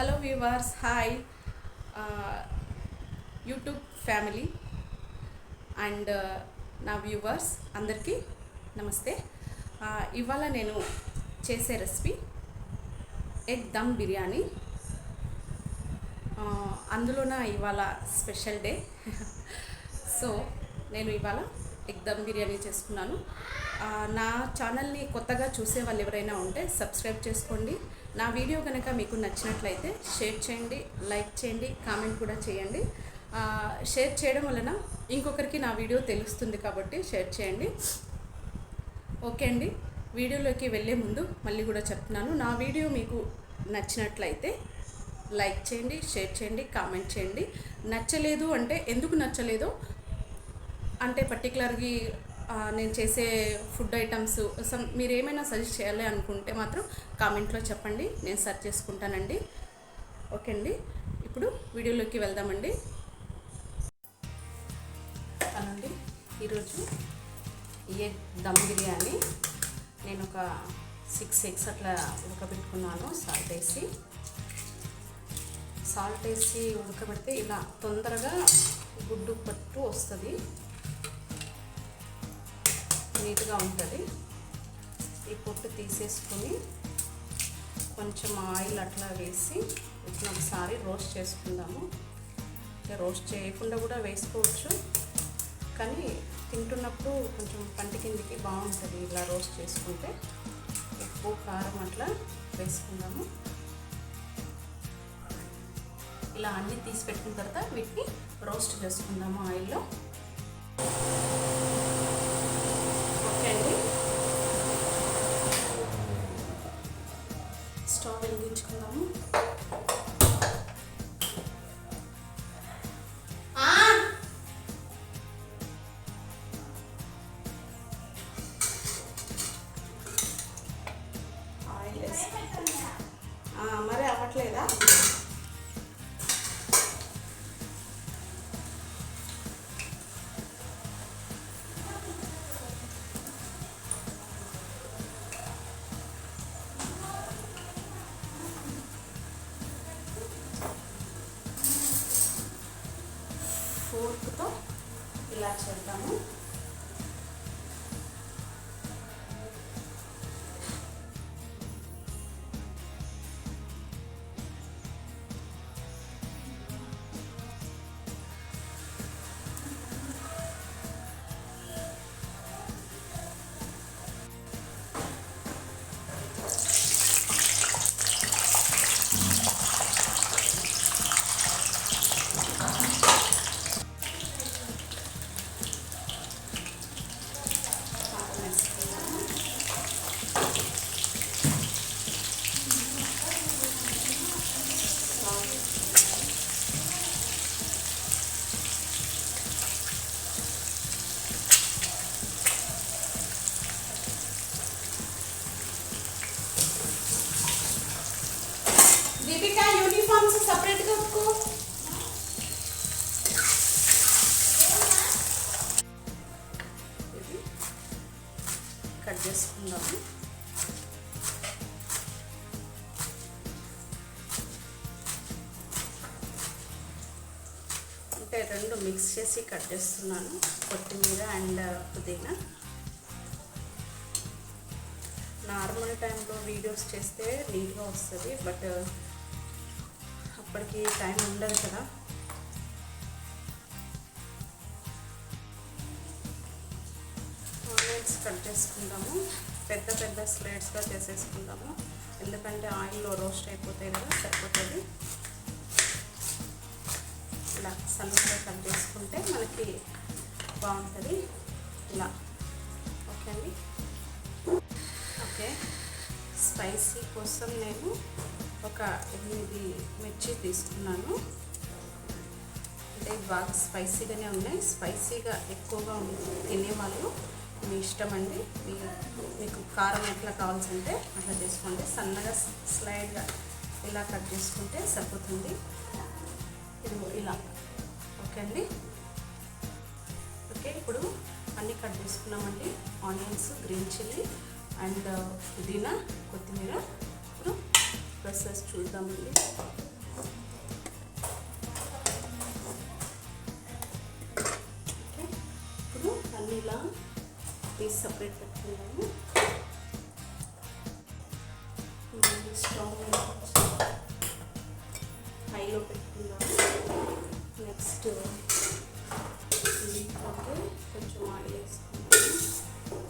Hello viewers hi YouTube family and నా viewers అందరికీ నమస్తే. ఇవాళ నేను చేసే రెసిపీ ఎగ్ దమ్ బిర్యానీ. అందులోన ఇవాళ స్పెషల్ డే సో నేను ఇవాళ ఎగ్ దమ్ బిర్యానీ చేసుకున్నాను. నా ఛానల్ని కొత్తగా చూసే వాళ్ళు ఎవరైనా ఉంటే సబ్స్క్రైబ్ చేసుకోండి. నా వీడియో కనుక మీకు నచ్చినట్లయితే షేర్ చేయండి లైక్ చేయండి కామెంట్ కూడా చేయండి. షేర్ చేయడం వలన ఇంకొకరికి నా వీడియో తెలుస్తుంది కాబట్టి షేర్ చేయండి. ఓకే అండి వీడియోలోకి వెళ్ళే ముందు మళ్ళీ కూడా చెప్తున్నాను. నా వీడియో మీకు నచ్చినట్లయితే లైక్ చేయండి షేర్ చేయండి కామెంట్ చేయండి. నచ్చలేదు అంటే ఎందుకు నచ్చలేదో అంటే పర్టికులర్గా నేను చేసే ఫుడ్ ఐటమ్స్ సమ్ మీరు ఏమైనా సజెస్ట్ చేయాలి అనుకుంటే మాత్రం కామెంట్లో చెప్పండి నేను సెర్చ్ చేసుకుంటానండి. ఓకే అండి. ఇప్పుడు వీడియోలోకి వెళ్దామండి. అనండి ఈరోజు ఏ దమ్ బిర్యానీ. నేను ఒక సిక్స్ ఎగ్స్ అట్లా ఉడకబెట్టుకున్నాను సాల్ట్ వేసి. సాల్ట్ వేసి ఉడకబెడితే ఇలా తొందరగా గుడ్డు పట్టు వస్తుంది. నీట్గా ఉంటుంది. ఈ పొట్టు తీసేసుకొని కొంచెం ఆయిల్ అట్లా వేసి ఇట్లా ఒకసారి రోస్ట్ చేసుకుందాము. రోస్ట్ చేయకుండా కూడా వేసుకోవచ్చు. కానీ తింటున్నప్పుడు కొంచెం పంటి కిందికి బాగుంటుంది ఇలా రోస్ట్ చేసుకుంటే. ఉప్పు కారం అట్లా వేసుకుందాము. ఇలా అన్నీ తీసి పెట్టిన తర్వాత వీటిని రోస్ట్ చేసుకుందాము ఆయిల్లో ఓకే అండి స్టవ్ వెలిగించుకుందాము. కట్ చేసుకుందాము. అంటే రెండు మిక్స్ చేసి కట్ చేస్తున్నాను కొత్తిమీర అండ్ పుదీనా. నార్మల్ టైంలో వీడియోస్ చేస్తే నీట్గా వస్తుంది బట్ అప్పటికి టైం ఉండదు కదా. ఆనియన్స్ చేసుకుందాము పెద్ద పెద్ద స్లేట్స్గా చేసేసుకుందాము. ఎందుకంటే ఆయిల్లో రోస్ట్ అయిపోతాయి కదా సరిపోతుంది. ఇలా సన్నగా కట్ చేసుకుంటే మనకి బాగుంటుంది. ఇలా. ఓకే అండి? ఓకే. స్పైసీ కోసం నేను ఒక ఎనిమిది మిర్చి తీసుకున్నాను. అంటే బాగా స్పైసీగానే ఉన్నాయి. స్పైసీగా ఎక్కువగా తినేవాళ్ళు. మీ ఇష్టం అండి మీ మీకు కారం ఎట్లా కావాల్సింటే అట్లా చేసుకోండి. సన్నగా స్లైడ్గా ఇలా కట్ చేసుకుంటే సరిపోతుంది. ఇలా. ఓకే అండి? ఓకే ఇప్పుడు అన్నీ కట్ చేసుకున్నామండి. ఆనియన్స్ గ్రీన్ చిల్లీ అండ్ పుదీనా కొత్తిమీర. ఇప్పుడు ప్రాసెస్ చూద్దామండి. సపరేట్ పెట్టుకున్నాము స్టవ్ హైలో పెట్టుకున్నాము నెక్స్ట్ దీంట్లోకి కొంచెం ఆయిల్ వేసుకున్నాము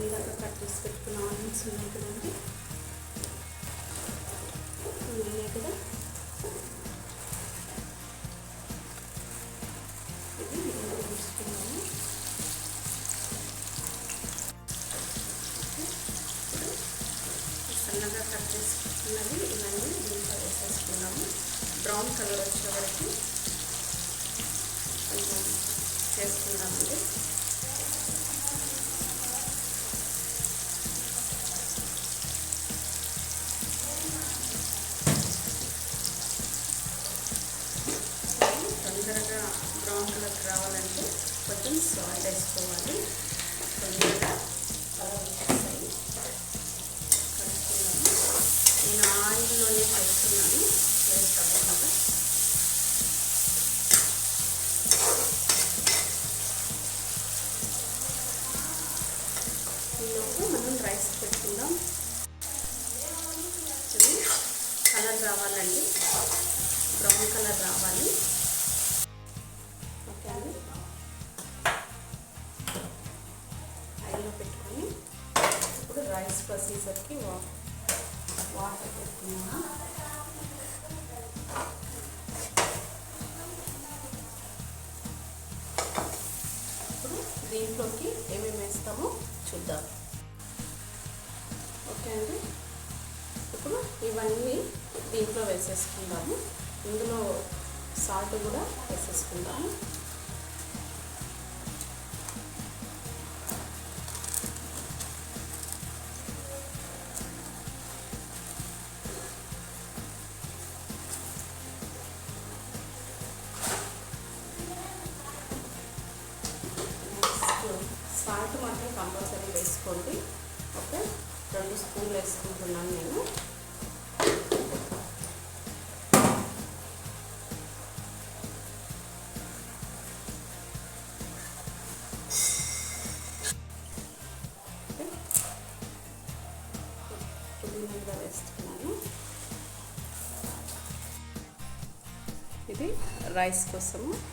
ఇందాక కట్ చేసి పెట్టుకున్న ఆనియన్స్ ఉన్నాయి కదండి. ఉన్నాయి కదా. సాల్ట్ వేసుకోవాలి ఇప్పుడు రైస్ ప్రొసీజర్కి వా వాటర్ పెట్టుకున్నా. ఇప్పుడు దీంట్లోకి ఏమేమి వేస్తామో చూద్దాం. ఓకే అండి. ఇప్పుడు ఇవన్నీ దీంట్లో వేసేసుకుందాము. ఇందులో సాల్ట్ కూడా వేసేసుకుందాము. మాత్రం కంపల్సరీ వేసుకోండి. ఓకే? రెండు స్పూన్లు వేసుకుంటున్నాను నేను. వేస్తున్నాను. ఇది రైస్ కోసము.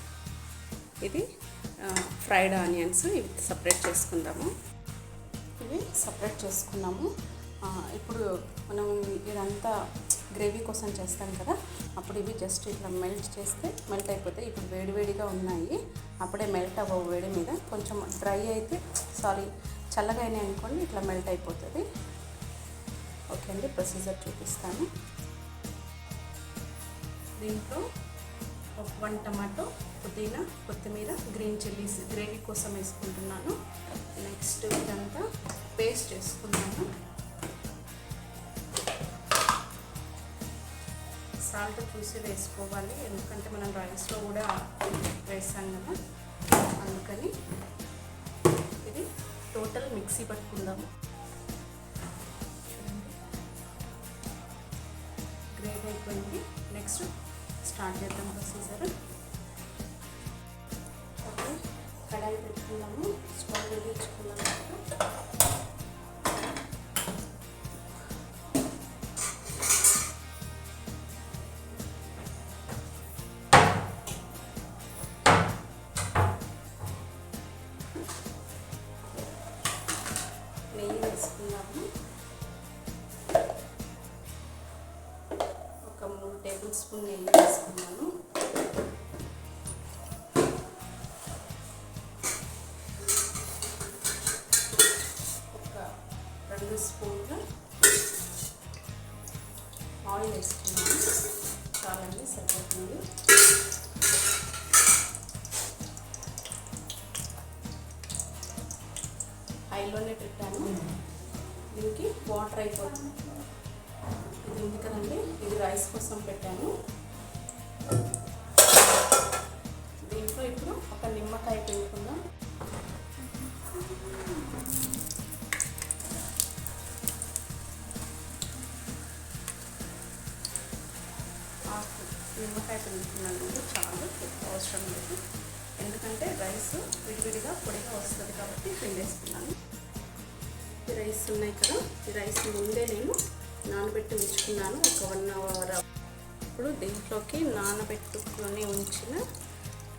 ఫ్రైడ్ ఆనియన్స్ ఇవి సపరేట్ చేసుకుందాము. ఇవి సపరేట్ చేసుకున్నాము. ఇప్పుడు మనం ఇదంతా గ్రేవీ కోసం చేస్తాం కదా అప్పుడు ఇవి జస్ట్ ఇట్లా మెల్ట్ చేస్తే మెల్ట్ అయిపోతాయి. ఇప్పుడు వేడివేడిగా ఉన్నాయి. అప్పుడే మెల్ట్ అవ్వవు వేడి మీద. కొంచెం డ్రై అయితే సారీ చల్లగా అయినాయి అనుకోండి ఇట్లా మెల్ట్ అయిపోతుంది. ఓకే అండి ప్రొసీజర్ చూపిస్తాను. దీంట్లో ఒక వన్ టమాటో పుదీనా కొత్తిమీర గ్రీన్ చిల్లీస్ గ్రేవీ కోసం వేసుకుంటున్నాను. నెక్స్ట్ ఇదంతా పేస్ట్ వేసుకున్నాను సాల్ట్ చూసి వేసుకోవాలి ఎందుకంటే మనం రైస్లో కూడా వేసాం కదా. అందుకని ఇది టోటల్ మిక్సీ పట్టుకుందాము. చూడండి. గ్రేవీ అయిపోయింది. నెక్స్ట్ స్టార్ట్ చేద్దాం ప్రొసీజర్. ఓకే కడాయి పెట్టుకున్నాము స్టవ్ వెలిగించుకున్నాము నెయ్యి వేసుకున్నాము స్పూన్ నెయ్యి వేసుకున్నాను. ఒక రెండు స్పూన్లు ఆయిల్ వేసుకున్నాను. చాలండి సరిపోతుంది హైలోనే పెట్టాను. దీనికి వాటర్ అయిపోతుంది. రైస్ కోసం పెట్టాను. దీంట్లో ఇప్పుడు ఒక నిమ్మకాయ పెట్టుకుందాం నిమ్మకాయ ముందు చాలు అవసరం లేదు. ఎందుకంటే రైస్ విడివిడిగా పొడిగా వస్తుంది కాబట్టి పిండేసుకున్నాను. రైస్ ఉన్నాయి కదా ఈ రైస్ ముందే నేను నానబెట్టి ఉంచుకున్నాను. ఒక వన్ అవర్ ఇప్పుడు దీంట్లోకి నానబెట్టుకొని ఉంచిన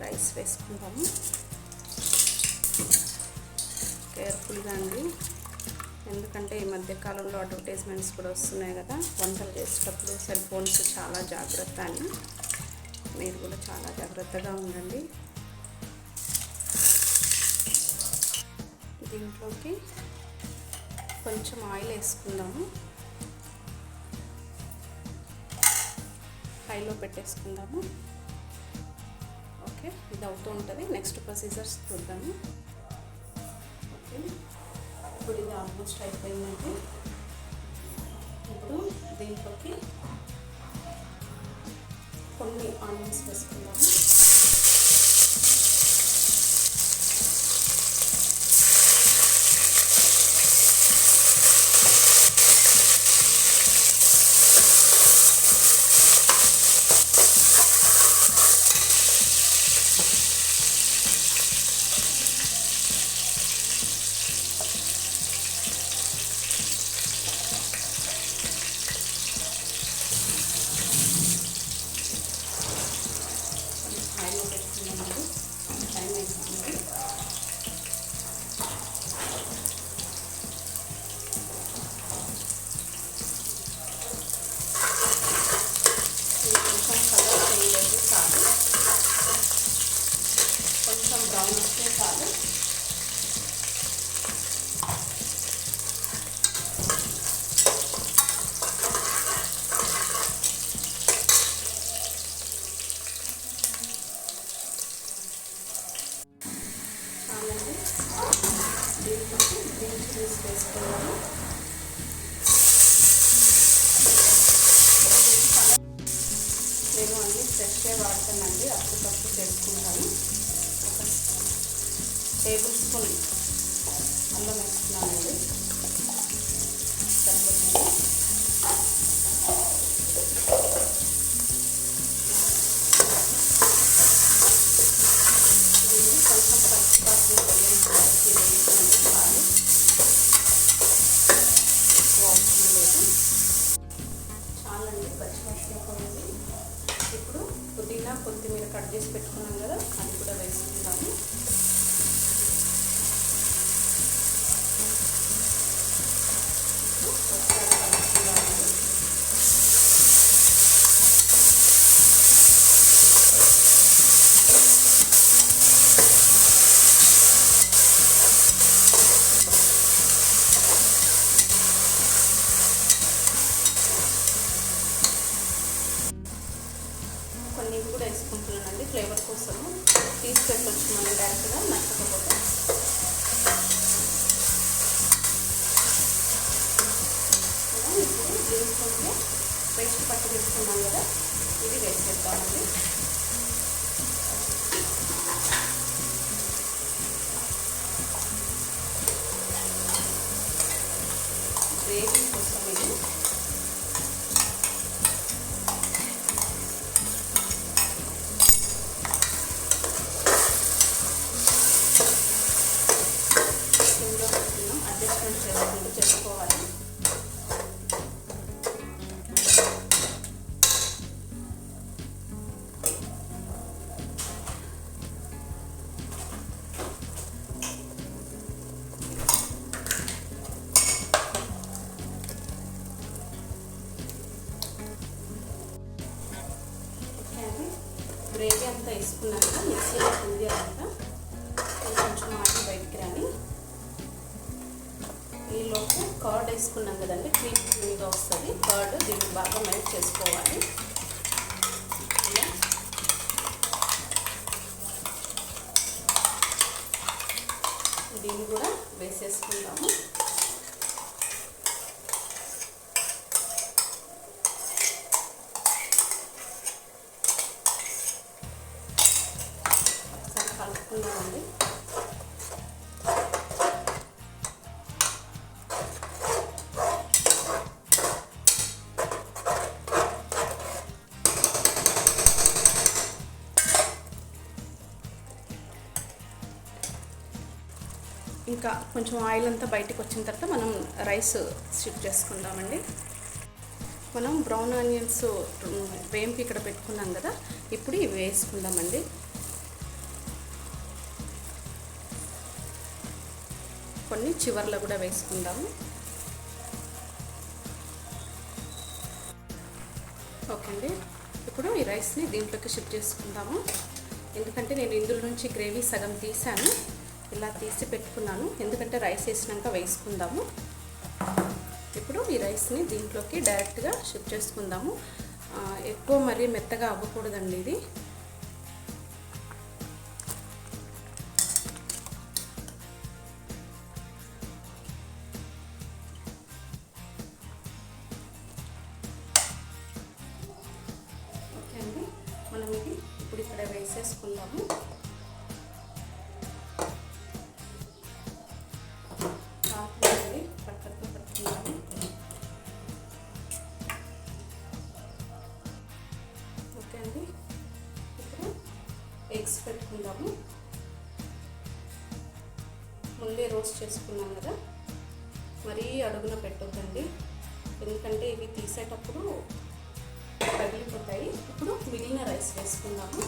రైస్ వేసుకుంటాము కేర్ఫుల్గా అండి. ఎందుకంటే ఈ మధ్య కాలంలో అడ్వర్టైజ్మెంట్స్ కూడా వస్తున్నాయి కదా. వంటలు చేసేటప్పుడు సెల్ ఫోన్స్ చాలా జాగ్రత్త అని మీరు కూడా చాలా జాగ్రత్తగా ఉండండి. దీంట్లోకి కొంచెం ఆయిల్ వేసుకుందాము. హైలో పెట్టేసుకుందాము. ఓకే ఇది అవుతూ ఉంటుంది. నెక్స్ట్ ప్రొసీజర్స్ చూద్దాము. ఓకే ఇప్పుడు ఇది ఆల్మోస్ట్ అయిపోయిందండి. ఇప్పుడు దీంట్లోకి కొన్ని ఆనియన్స్ వేసుకుందాము హైలో పెట్టుకున్నామండి టైం అయిపోయింది ఇది కొంచెం కలర్ చేంజ్ అయితే చాలు కొంచెం బ్రౌన్ వస్తే చాలు చాలండి దీంట్లోకి గ్రీన్ చిల్లీస్ వేసుకున్నాను నేను అన్ని ఫ్రెష్గా వాడతానండి అప్పటికప్పుడు చేసుకుంటాను ఒక టేబుల్ స్పూన్ గ్రేవీ అంతా వేసుకున్నాక మిక్సీలో ఉంది అంతా కొంచెం ఆగి బయటికి రాని ఈలోపు కర్డ్ వేసుకున్నాం కదండి క్రీమ్ క్రీమ్గా వస్తుంది. కర్డ్ దీన్ని బాగా మెల్ట్ చేసుకోవాలి. ఇంకా కొంచెం ఆయిల్ అంతా బయటకు వచ్చిన తర్వాత మనం రైస్ షిఫ్ట్ చేసుకుందామండి. మనం బ్రౌన్ ఆనియన్స్ వేంపి ఇక్కడ పెట్టుకున్నాం కదా ఇప్పుడు ఇవి వేసుకుందామండి. కొన్ని చివర్లో కూడా వేసుకుందాము. ఓకే అండి. ఇప్పుడు ఈ రైస్ని దీంట్లోకి షిఫ్ట్ చేసుకుందాము. ఎందుకంటే నేను ఇందులో నుంచి గ్రేవీ సగం తీసాను. ఇలా తీసి పెట్టుకున్నాను. ఎందుకంటే రైస్ వేసినాక వేసుకుందాము. ఇప్పుడు ఈ రైస్ని దీంట్లోకి డైరెక్ట్గా షిఫ్ట్ చేసుకుందాము. ఎక్కువ మరీ మెత్తగా అవ్వకూడదండి ఇది. పెట్టుకుందాము ముందే రోస్ట్ చేసుకున్నాం కదా మరీ అడుగున పెట్టొద్దండి. ఎందుకంటే ఇవి తీసేటప్పుడు పగిలిపోతాయి. ఇప్పుడు మిగిలిన రైస్ వేసుకుందాము.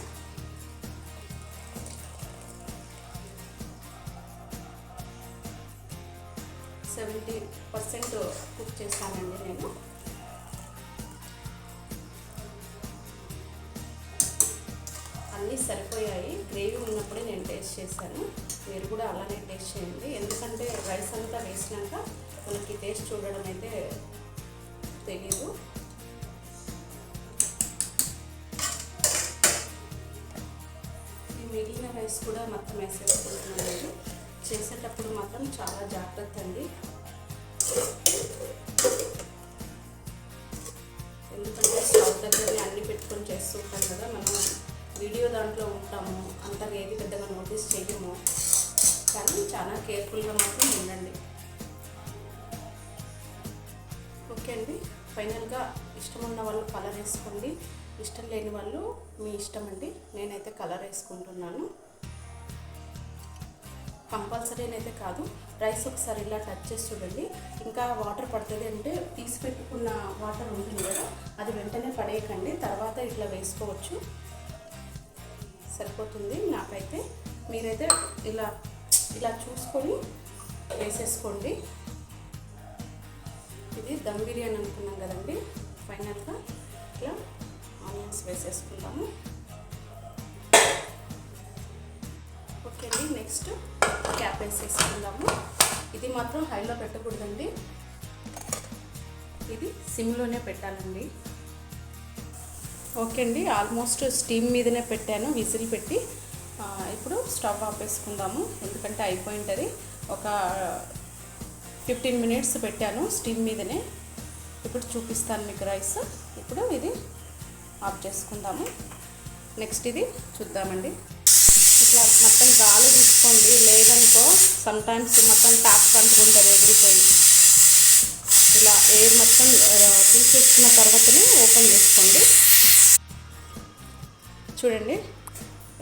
సెవెంటీ పర్సెంట్ కుక్ చేశానండి నేను. అన్నీ సరిపోయాయి. గ్రేవీ ఉన్నప్పుడే నేను టేస్ట్ చేశాను. మీరు కూడా అలానే టేస్ట్ చేయండి. ఎందుకంటే రైస్ అంతా వేసినాక మనకి టేస్ట్ చూడడం అయితే తెలియదు ఈ మిగిలిన రైస్ కూడా మొత్తం వేసేసుకుంటున్నాను. చేసేటప్పుడు మాత్రం చాలా జాగ్రత్త అండి వీడియో దాంట్లో ఉంటాము. అంతగా ఏది పెద్దగా నోటీస్ చేయము కానీ చాలా కేర్ఫుల్గా మాత్రం ఉండండి. ఓకే అండి. ఫైనల్గా ఇష్టం ఉన్న వాళ్ళు కలర్ వేసుకోండి. ఇష్టం లేని వాళ్ళు మీ ఇష్టం అండి. నేనైతే కలర్ వేసుకుంటున్నాను. కంపల్సరీ అయితే కాదు. రైస్ ఒకసారి ఇలా టచ్ చేసి చూడండి. ఇంకా వాటర్ పడుతుంది అంటే తీసి పెట్టుకున్న వాటర్ ఉంటుంది కదా అది వెంటనే పడేయకండి. తర్వాత ఇట్లా వేసుకోవచ్చు. సరిపోతుంది. నాకైతే మీరైతే ఇలా ఇలా చూసుకొని వేసేసుకోండి. ఇది దమ్ బిర్యానీ అనుకున్నాం కదండి. ఫైనల్గా ఇలా ఆనియన్స్ వేసేసుకుందాము ఓకే అండి నెక్స్ట్ క్యాప్ వేసేసుకుందాము ఇది మాత్రం హైలో పెట్టకూడదండి. ఇది సిమ్లోనే పెట్టాలండి. ఓకే అండి ఆల్మోస్ట్ స్టీమ్ మీదనే పెట్టాను విజిల్ పెట్టి. ఇప్పుడు స్టవ్ ఆపేసుకుందాము ఎందుకంటే అయిపోయింటుంది. ఒక ఫిఫ్టీన్ మినిట్స్ పెట్టాను స్టీమ్ మీదనే. ఇప్పుడు చూపిస్తాను మీకు రైస్. ఇప్పుడు ఇది ఆఫ్ చేసుకుందాము. నెక్స్ట్ ఇది చూద్దామండి. ఇట్లా మొత్తం గాలి తీసుకోండి లేదనుకో సమ్టైమ్స్ మొత్తం ట్యాప్ కంటుకుంటుంది ఎగిరిపోయి. ఇట్లా ఎయిర్ మొత్తం తీసేసుకున్న తర్వాతనే ఓపెన్ చేసుకోండి. చూడండి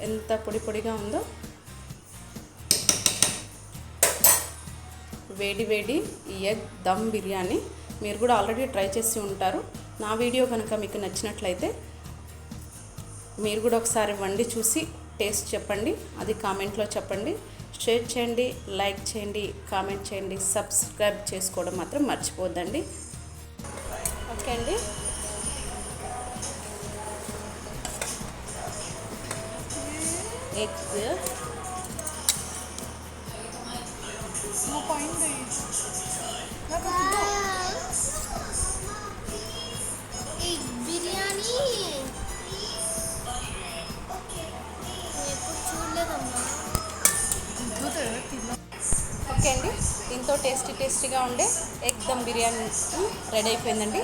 ఎంత పొడి పొడిగా ఉందో. వేడి వేడి ఎగ్ దమ్ బిర్యానీ మీరు కూడా ఆల్రెడీ ట్రై చేసి ఉంటారు. నా వీడియో కనుక మీకు నచ్చినట్లయితే మీరు కూడా ఒకసారి వండి చూసి టేస్ట్ చెప్పండి. అది కామెంట్లో చెప్పండి. షేర్ చేయండి లైక్ చేయండి కామెంట్ చేయండి సబ్స్క్రైబ్ చేసుకోవడం మాత్రం మర్చిపోద్దండి ఓకే అండి. ఎగ్. మా ఓకే అండి దీంతో టేస్టీ టేస్టీగా ఉండే ఎగ్ దమ్ బిర్యానీ రెడీ అయిపోయిందండి.